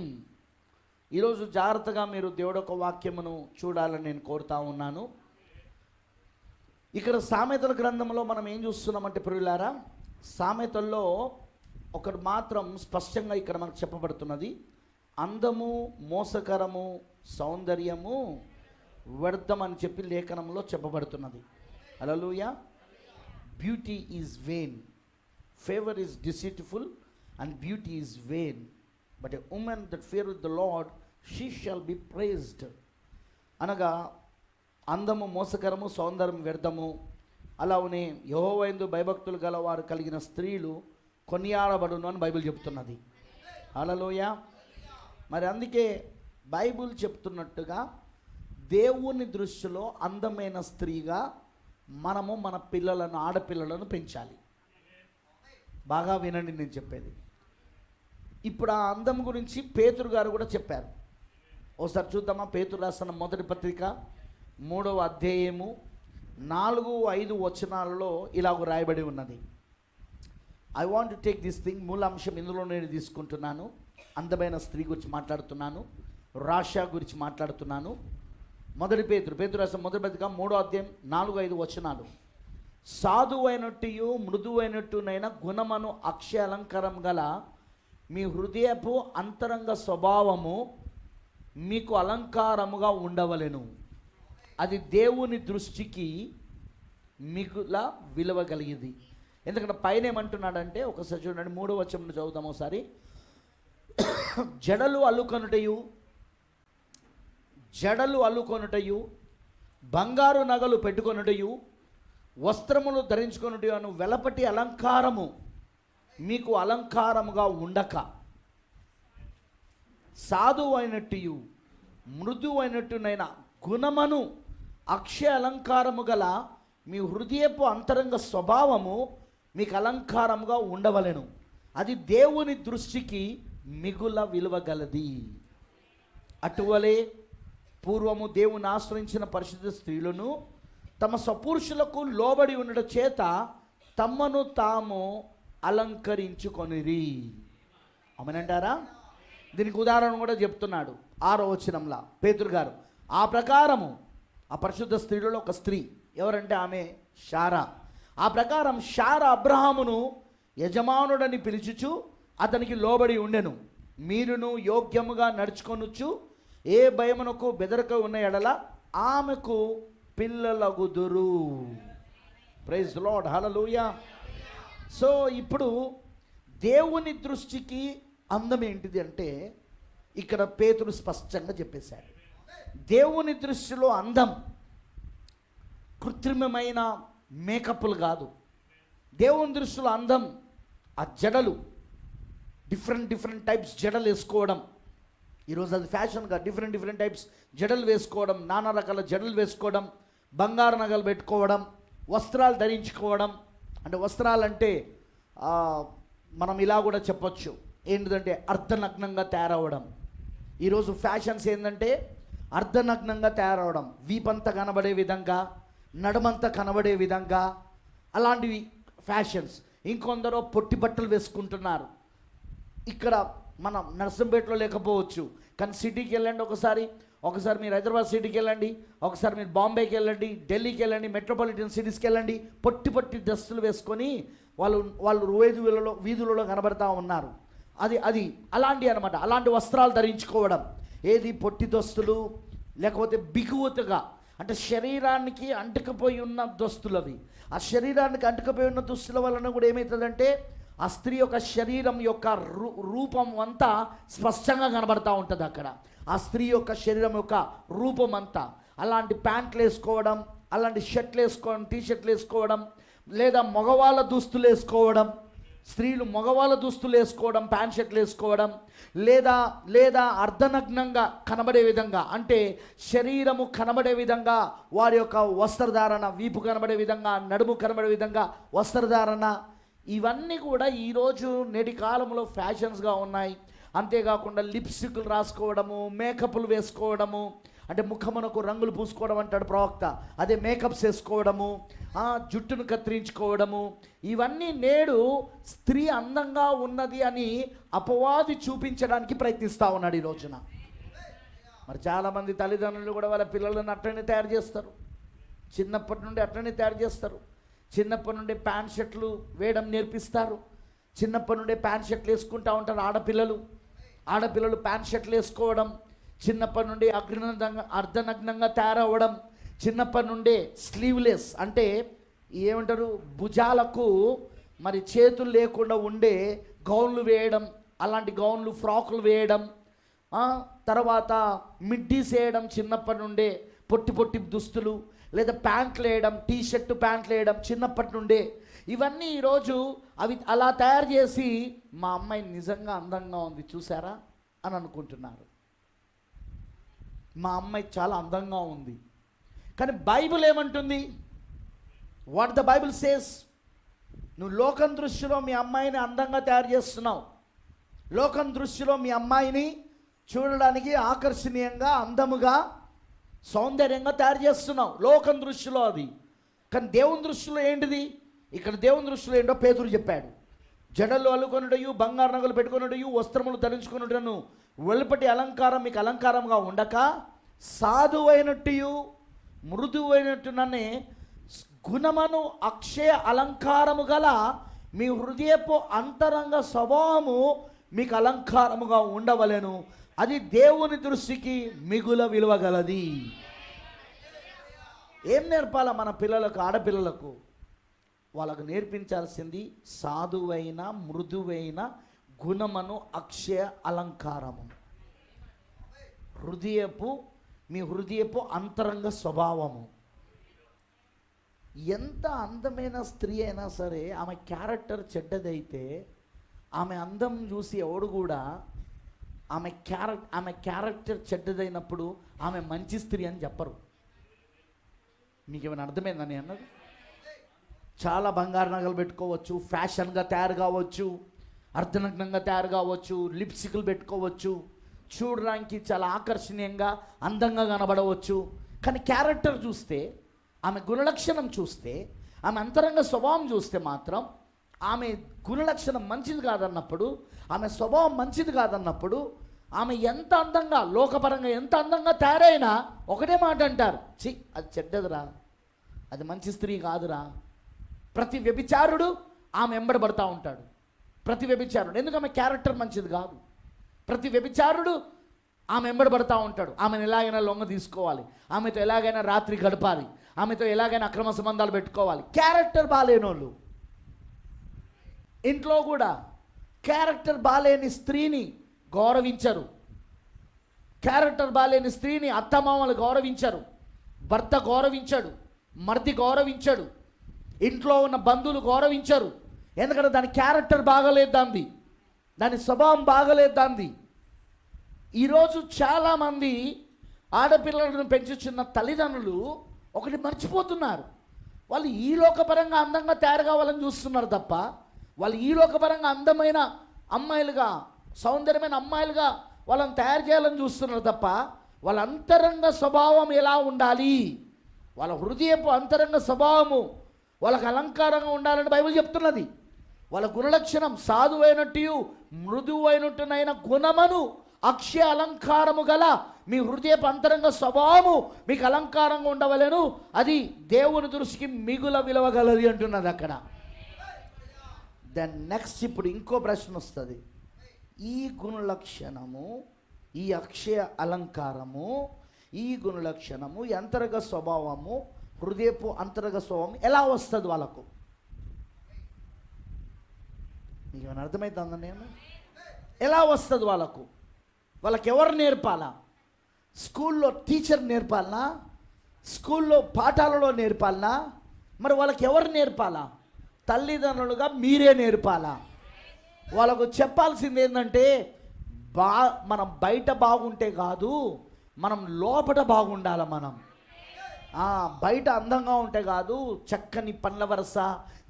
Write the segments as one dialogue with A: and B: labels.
A: Hmm. ఈరోజు జాగ్రత్తగా మీరు దేవుడు ఒక వాక్యమును చూడాలని నేను కోరుతా ఉన్నాను. ఇక్కడ సామెతల గ్రంథంలో మనం ఏం చూస్తున్నామంటే ప్రియులారా సామెతల్లో ఒకటి మాత్రం స్పష్టంగా ఇక్కడ మనకు చెప్పబడుతున్నది. అందము మోసకరము సౌందర్యము వ్యర్థం అని చెప్పి లేఖనంలో చెప్పబడుతున్నది. Hallelujah beauty is vain favour is deceitful and beauty is vain but a woman that fear with the lord she shall be praised అనగా అందము మోసకరము సౌందర్యం వ్యర్థము. అలానే యహోవైందు భయభక్తులు గలవారు కలిగిన స్త్రీలు కొనియాడబడును అని బైబిల్ చెప్తున్నది. అలలోయ మరి అందుకే బైబిల్ చెప్తున్నట్టుగా దేవుని దృష్టిలో అందమైన స్త్రీగా మనము మన పిల్లలను ఆడపిల్లలను పెంచాలి. బాగా వినండి నేను చెప్పేది. ఇప్పుడు ఆ అందం గురించి పేతురు గారు కూడా చెప్పారు. ఒకసారి చూద్దామా పేతురు రాసిన మొదటి పత్రిక మూడవ అధ్యాయము నాలుగు ఐదు వచనాలలో ఇలాగ రాయబడి ఉన్నది. I want take this thing మూలాంశం ఇందులో నేను తీసుకుంటున్నాను. అందమైన స్త్రీ గురించి మాట్లాడుతున్నాను. రాషా గురించి మాట్లాడుతున్నాను. మొదటి పేతురు పేతురు రాసిన మొదటి పత్రిక మూడో అధ్యాయం నాలుగు ఐదు వచనాలు. సాధువైనట్టు మృదువైనట్టునైన గుణమను అక్షయ అలంకారం గల మీ హృదయపు అంతరంగ స్వభావము మీకు అలంకారముగా ఉండవలెను. అది దేవుని దృష్టికి మీకులా విలువ కలిగింది ఎందుకంటే పైన ఏమంటున్నాడంటే ఒకసారి చూడండి మూడో వచనం చదువుతాం ఒకసారి. జడలు అల్లుకొనుటయు జడలు అల్లుకొనుటయు బంగారు నగలు పెట్టుకొనుటయు వస్త్రములు ధరించుకొనుటయు అను వెలపటి అలంకారము మీకు అలంకారముగా ఉండక. సాధువు అయినట్టు మృదువైనట్టునైన గుణమను అక్షయ అలంకారము గల మీ హృదయపు అంతరంగ స్వభావము మీకు అలంకారముగా ఉండవలెను. అది దేవుని దృష్టికి మిగుల విలువ గలది. అటువలే పూర్వము దేవుని ఆశ్రయించిన పరిశుద్ధ స్త్రీలను తమ సపురుషులకు లోబడి ఉండడం చేత తమను తాము అలంకరించుకొనిరి. అమనంటారా దీనికి ఉదాహరణ కూడా చెప్తున్నాడు ఆరో వచనంలా పేతురు గారు. ఆ ప్రకారము ఆ పరిశుద్ధ స్త్రీలలో ఒక స్త్రీ ఎవరంటే ఆమె షారా. ఆ ప్రకారం షారా అబ్రహామును యజమానుడని పిలుచుచు అతనికి లోబడి ఉండెను. మీరును యోగ్యముగా నడుచుకొనుచు ఏ భయమునకు బెదరక ఉన్న ఎడల ఆమెకు పిల్లలగుదురు. ప్రైజ్ లాడ్ హలలుయా సో ఇప్పుడు దేవుని దృష్టికి అందం ఏంటిది అంటే ఇక్కడ పేతుడు స్పష్టంగా చెప్పేశాడు దేవుని దృష్టిలో అందం కృత్రిమమైన మేకప్లు కాదు. దేవుని దృష్టిలో అందం ఆ జడలు డిఫరెంట్ డిఫరెంట్ టైప్స్ జడలు వేసుకోవడం. ఈరోజు అది ఫ్యాషన్గా డిఫరెంట్ డిఫరెంట్ టైప్స్ జడలు వేసుకోవడం నానా రకాల జడలు వేసుకోవడం బంగారు నగలు పెట్టుకోవడం వస్త్రాలు ధరించుకోవడం అంటే వస్త్రాలంటే మనం ఇలా కూడా చెప్పొచ్చు. ఏంటిదంటే అర్ధనగ్నంగా తయారవడం ఈరోజు ఫ్యాషన్స్ ఏంటంటే అర్ధనగ్నంగా తయారవడం వీపంతా కనబడే విధంగా నడుమంతా కనబడే విధంగా అలాంటివి ఫ్యాషన్స్. ఇంకొందరు పొట్టి బట్టలు వేసుకుంటున్నారు. ఇక్కడ మనం నర్సంపేటలో లేకపోవచ్చు. కానీ సిటీకి వెళ్ళండి ఒకసారి. ఒకసారి మీరు హైదరాబాద్ సిటీకి వెళ్ళండి ఒకసారి మీరు బాంబేకి వెళ్ళండి ఢిల్లీకి వెళ్ళండి మెట్రోపాలిటన్ సిటీస్కి వెళ్ళండి పొట్టి పొట్టి డ్రెస్సులు వేసుకొని వాళ్ళు వాళ్ళు వీధులలో వీధులలో కనబడతా ఉన్నారు. అది అది అలాంటి అనమాట అలాంటి వస్త్రాలు ధరించుకోవడం. ఏది పొట్టి దుస్తులు లేకపోతే బిగువతగా అంటే శరీరానికి అంటుకుపోయి ఉన్న దుస్తులు అవి ఆ శరీరానికి అంటుకుపోయి ఉన్న దుస్తుల వలన కూడా ఏమవుతుందంటే ఆ స్త్రీ యొక్క శరీరం యొక్క రూ- రూపం అంతా స్పష్టంగా కనబడతా ఉంటుంది అక్కడ. ఆ స్త్రీ యొక్క శరీరం యొక్క రూపం అంతా. అలాంటి ప్యాంట్లు వేసుకోవడం అలాంటి షర్ట్లు వేసుకోవడం టీ షర్ట్లు వేసుకోవడం లేదా మగవాళ్ళ దుస్తులు వేసుకోవడం స్త్రీలు మగవాళ్ళ దుస్తులు వేసుకోవడం ప్యాంట్ షర్ట్లు వేసుకోవడం లేదా లేదా అర్ధనగ్నంగా కనబడే విధంగా అంటే శరీరము కనబడే విధంగా వారి యొక్క వస్త్రధారణ వీపు కనబడే విధంగా నడుము కనబడే విధంగా వస్త్రధారణ ఇవన్నీ కూడా ఈరోజు నేటి కాలంలో ఫ్యాషన్స్గా ఉన్నాయి. అంతేకాకుండా లిప్స్టిక్లు రాసుకోవడము మేకప్లు వేసుకోవడము అంటే ముఖమునకు రంగులు పూసుకోవడం అంటాడు ప్రవక్త. అదే మేకప్స్ వేసుకోవడము జుట్టును కత్తిరించుకోవడము ఇవన్నీ నేడు స్త్రీ అందంగా ఉన్నది అని అపవాది చూపించడానికి ప్రయత్నిస్తూ ఉన్నాడు ఈ రోజున. మరి చాలామంది తల్లిదండ్రులు కూడా వాళ్ళ పిల్లలను అట్లనే తయారు చేస్తారు. చిన్నప్పటి నుండి అట్లనే తయారు చేస్తారు. చిన్నప్పటి నుండి ప్యాంట్ షర్ట్లు వేయడం నేర్పిస్తారు. చిన్నప్పటి నుండే ప్యాంట్ షర్ట్లు వేసుకుంటూ ఉంటారు ఆడపిల్లలు. ఆడపిల్లలు ప్యాంట్ షర్ట్లు వేసుకోవడం చిన్నప్పటి నుండి అగ్నంగా అర్ధనగ్నంగా తయారవ్వడం చిన్నప్పటి నుండే స్లీవ్లెస్ అంటే ఏమంటారు? భుజాలకు మరి చేతులు లేకుండా ఉండే గౌన్లు వేయడం అలాంటి గౌన్లు ఫ్రాకులు వేయడం తర్వాత మిడ్డీస్ వేయడం చిన్నప్పటి నుండే పొట్టి పొట్టి దుస్తులు లేదా ప్యాంట్లు వేయడం టీ షర్టు ప్యాంట్లు వేయడం చిన్నప్పటి నుండే. ఇవన్నీ ఈరోజు అవి అలా తయారు చేసి మా అమ్మాయి నిజంగా అందంగా ఉంది చూసారా? అని అనుకుంటున్నారు. మా అమ్మాయి చాలా అందంగా ఉంది. కానీ బైబిల్ ఏమంటుంది? వాట్ ద బైబిల్ సేస్ నువ్వు లోకం దృష్టిలో మీ అమ్మాయిని అందంగా తయారు చేస్తున్నావు. లోకం దృష్టిలో మీ అమ్మాయిని చూడడానికి ఆకర్షణీయంగా అందముగా సౌందర్యంగా తయారు చేస్తున్నావు. లోకం దృష్టిలో అది. కానీ దేవుని దృష్టిలో ఏంటిది? ఇక్కడ దేవుని దృష్టిలో ఏంటో పేతురు చెప్పాడు. జడలు అల్లుకొనుటయు బంగారు నగలు పెట్టుకొనుటయు వస్త్రములు ధరించుకున్నటను వెలుపటి అలంకారం మీకు అలంకారంగా ఉండక సాధువైనట్టు మృదువైనట్టుననే గుణమను అక్షయ అలంకారము గల మీ హృదయపు అంతరంగ స్వభావము మీకు అలంకారముగా ఉండవలేను. అది దేవుని దృష్టికి మిగుల విలువ గలది ఏం నేర్పాలా మన పిల్లలకు ఆడపిల్లలకు? వాళ్ళకు నేర్పించాల్సింది సాధువైన మృదువైన గుణమను అక్షయ అలంకారము. హృదయపు మీ హృదయపు అంతరంగ స్వభావము. ఎంత అందమైన స్త్రీ అయినా సరే ఆమె క్యారెక్టర్ చెడ్డదైతే ఆమె అందం చూసి ఎవడు కూడా ఆమె క్యారెక్ ఆమె క్యారెక్టర్ చెడ్డదైనప్పుడు ఆమె మంచి స్త్రీ అని చెప్పరు. మీకు ఏమైనా అర్థమైందని అన్నది? చాలా బంగారు నగలు పెట్టుకోవచ్చు ఫ్యాషన్గా తయారు కావచ్చు అర్ధనగ్నంగా తయారు కావచ్చు లిప్స్టిక్లు పెట్టుకోవచ్చు చూడడానికి చాలా ఆకర్షణీయంగా అందంగా కనబడవచ్చు. కానీ క్యారెక్టర్ చూస్తే ఆమె గుణలక్షణం చూస్తే ఆమె అంతరంగ స్వభావం చూస్తే మాత్రం ఆమె గుణలక్షణం మంచిది కాదన్నప్పుడు ఆమె స్వభావం మంచిది కాదన్నప్పుడు ఆమె ఎంత అందంగా లోకపరంగా ఎంత అందంగా తయారైనా ఒకటే మాట అంటారు. చి అది చెడ్డదిరా. అది మంచి స్త్రీ కాదురా. ప్రతి వ్యభిచారుడు ఆమె ఎంబడబడతా ఉంటాడు. ప్రతి వ్యభిచారుడు. ఎందుకు ఆమె క్యారెక్టర్ మంచిది కాదు? ప్రతి వ్యభిచారుడు ఆమె ఎంబడబడతా ఉంటాడు. ఆమెను ఎలాగైనా లొంగ తీసుకోవాలి. ఆమెతో ఎలాగైనా రాత్రి గడపాలి. ఆమెతో ఎలాగైనా అక్రమ సంబంధాలు పెట్టుకోవాలి. క్యారెక్టర్ బాగాలేనోళ్ళు. ఇంట్లో కూడా క్యారెక్టర్ బాలేని స్త్రీని గౌరవించరు. క్యారెక్టర్ బాలేని స్త్రీని అత్తమామలు గౌరవించరు. భర్త గౌరవించడు. మర్ది గౌరవించడు. ఇంట్లో ఉన్న బంధువులు గౌరవించరు. ఎందుకంటే దాని క్యారెక్టర్ బాగలేదు దాంది. దాని స్వభావం బాగలేదు దాంది. ఈరోజు చాలామంది ఆడపిల్లలను పెంచుచున్న తల్లిదండ్రులు ఒకటి మర్చిపోతున్నారు. వాళ్ళు ఈ లోకపరంగా అందంగా తయారు కావాలని చూస్తున్నారు తప్ప వాళ్ళు ఈ లోకపరంగా అందమైన అమ్మాయిలుగా సౌందర్యమైన అమ్మాయిలుగా వాళ్ళని తయారు చేయాలని చూస్తున్నారు తప్ప వాళ్ళ అంతరంగ స్వభావం ఎలా ఉండాలి? వాళ్ళ హృదయపు అంతరంగ స్వభావము వాళ్ళకి అలంకారంగా ఉండాలని బైబిల్ చెప్తున్నది. వాళ్ళ గుణలక్షణం సాధువైనట్టు మృదువైనట్టునైన గుణమను అక్షయ అలంకారము గల మీ హృదయపు అంతరంగ స్వభావము మీకు అలంకారంగా ఉండవలెను. అది దేవుని దృష్టికి మిగుల విలువగలది అంటున్నది అక్కడ. దెన్ నెక్స్ట్ ఇప్పుడు ఇంకో ప్రశ్న వస్తుంది. ఈ గుణలక్షణము ఈ అక్షయ అలంకారము ఈ గుణలక్షణము అంతర్గ స్వభావము హృదయపు అంతర్గ స్వభావం ఎలా వస్తుంది వాళ్ళకు? మీకు ఏమైనా అర్థమవుతుందా నేను? ఎలా వస్తుంది వాళ్ళకు? వాళ్ళకి ఎవరు నేర్పాలా? స్కూల్లో టీచర్ నేర్పాలనా స్కూల్లో పాఠాలలో నేర్పాలనా మరి వాళ్ళకి ఎవరు నేర్పాలా? తల్లిదండ్రులుగా మీరే నేర్పాలా? వాళ్ళకు చెప్పాల్సింది ఏంటంటే బా మనం బయట బాగుంటే కాదు మనం లోపల బాగుండాలి మనం. బయట అందంగా ఉంటే కాదు చక్కని పండ్ల వరస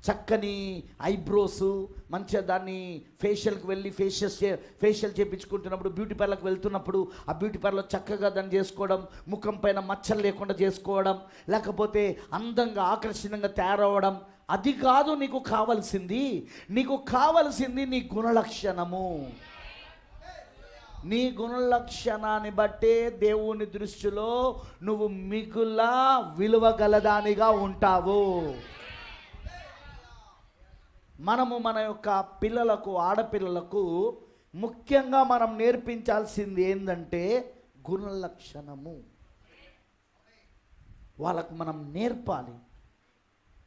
A: చక్కని ఐబ్రోస్ మంచిగా దాన్ని ఫేషియల్కి వెళ్ళి ఫేషియల్ చే ఫేషియల్ చేయించుకుంటున్నప్పుడు బ్యూటీ పార్లర్కి వెళ్తున్నప్పుడు ఆ బ్యూటీ పార్లర్ చక్కగా దాన్ని చేసుకోవడం ముఖం పైన మచ్చలు లేకుండా చేసుకోవడం లేకపోతే అందంగా ఆకర్షణీయంగా తయారవడం అది కాదు నీకు కావలసింది. నీకు కావలసింది నీ గుణలక్షణము. నీ గుణలక్షణాన్ని బట్టే దేవుని దృష్టిలో నువ్వు మిగులా విలువ గలదానిగా ఉంటావు. మనము మన యొక్క పిల్లలకు ఆడపిల్లలకు ముఖ్యంగా మనం నేర్పించాల్సింది ఏంటంటే గుణలక్షణము. వాళ్ళకు మనం నేర్పాలి.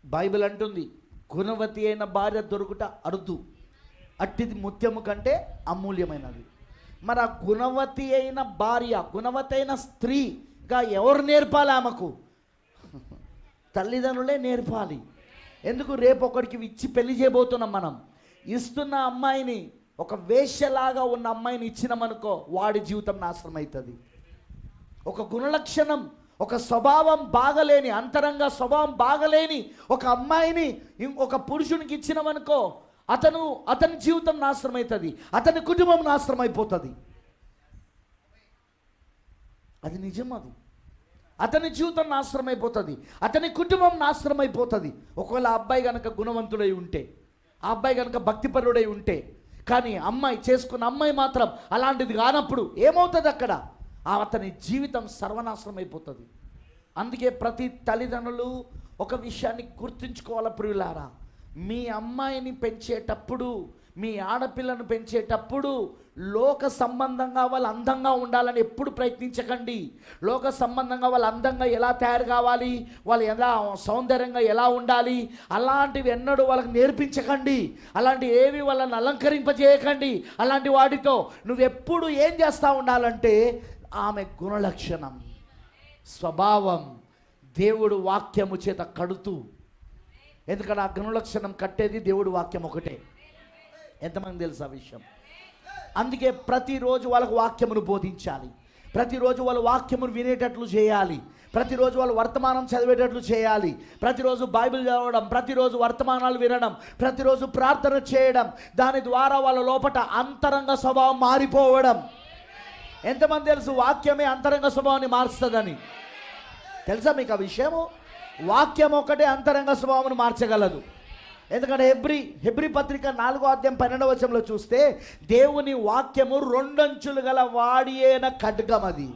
A: బైబిల్ అంటుంది గుణవతి అయిన భార్య దొరుకుట అరుదు. అట్టిది ముత్యము కంటే అమూల్యమైనది. మరి ఆ గుణవతి అయిన భార్య గుణవతి అయిన స్త్రీగా ఎవరు నేర్పాలి ఆమెకు? తల్లిదండ్రులే నేర్పాలి. ఎందుకు? రేపు ఒకరికి ఇచ్చి పెళ్ళి చేయబోతున్నాం మనం. ఇస్తున్న అమ్మాయిని ఒక వేశ్యలాగా ఉన్న అమ్మాయిని ఇచ్చినామనుకో వాడి జీవితం నాశనం అవుతుంది ఒక గుణలక్షణం ఒక స్వభావం బాగలేని అంతరంగ స్వభావం బాగలేని ఒక అమ్మాయిని ఇం- ఒక పురుషునికి ఇచ్చినామనుకో అతను అతని జీవితం నాశనం అవుతుంది అతని కుటుంబం నాశనం అయిపోతుంది అది నిజం అది. అతని జీవితం నాశనం అయిపోతుంది అతని కుటుంబం నాశనం అయిపోతుంది ఒకవేళ అబ్బాయి కనుక గుణవంతుడై ఉంటే ఆ అబ్బాయి కనుక భక్తిపరుడై ఉంటే కానీ అమ్మాయి చేసుకున్న అమ్మాయి మాత్రం అలాంటిది కానప్పుడు ఏమవుతుంది అక్కడ? అతని జీవితం సర్వనాశనం అయిపోతుంది అందుకే ప్రతి తల్లిదండ్రులు ఒక విషయాన్ని గుర్తుంచుకోవాలి ప్రియులారా? మీ అమ్మాయిని పెంచేటప్పుడు మీ ఆడపిల్లను పెంచేటప్పుడు లోక సంబంధంగా వాళ్ళు అందంగా ఉండాలని ఎప్పుడు ప్రయత్నించకండి. లోక సంబంధంగా వాళ్ళు అందంగా ఎలా తయారు కావాలి వాళ్ళు ఎలా సౌందర్యంగా ఎలా ఉండాలి అలాంటివి ఎన్నడూ వాళ్ళకి నేర్పించకండి. అలాంటి ఏవి వాళ్ళని అలంకరింపజేయకండి. అలాంటి వాటితో నువ్వెప్పుడు ఏం చేస్తూ ఉండాలంటే ఆమె గుణలక్షణం స్వభావం దేవుడు వాక్యము చేత కడుతూ. ఎందుకంటే ఆ గుణలక్షణం కట్టేది దేవుడు వాక్యం ఒకటే? ఎంతమంది తెలుసు ఆ విషయం? అందుకే ప్రతిరోజు వాళ్ళకు వాక్యమును బోధించాలి. ప్రతిరోజు వాళ్ళు వాక్యమును వినేటట్లు చేయాలి. ప్రతిరోజు వాళ్ళు వర్తమానం చదివేటట్లు చేయాలి. ప్రతిరోజు బైబిల్ చదవడం ప్రతిరోజు వర్తమానాలు వినడం ప్రతిరోజు ప్రార్థన చేయడం దాని ద్వారా వాళ్ళ లోపట అంతరంగ స్వభావం మారిపోవడం. ఎంతమంది తెలుసు వాక్యమే అంతరంగ స్వభావాన్ని మారుస్తుందని తెలుసా మీకు ఆ విషయము? వాక్యం ఒకటే అంతరంగ స్వభావం మార్చగలదు. ఎందుకంటే హెబ్రి హెబ్రి పత్రిక నాలుగో అధ్యాయం పన్నెండవ వచనంలో చూస్తే దేవుని వాక్యము రెండంచులు గల వాడియేన ఖడ్గం అది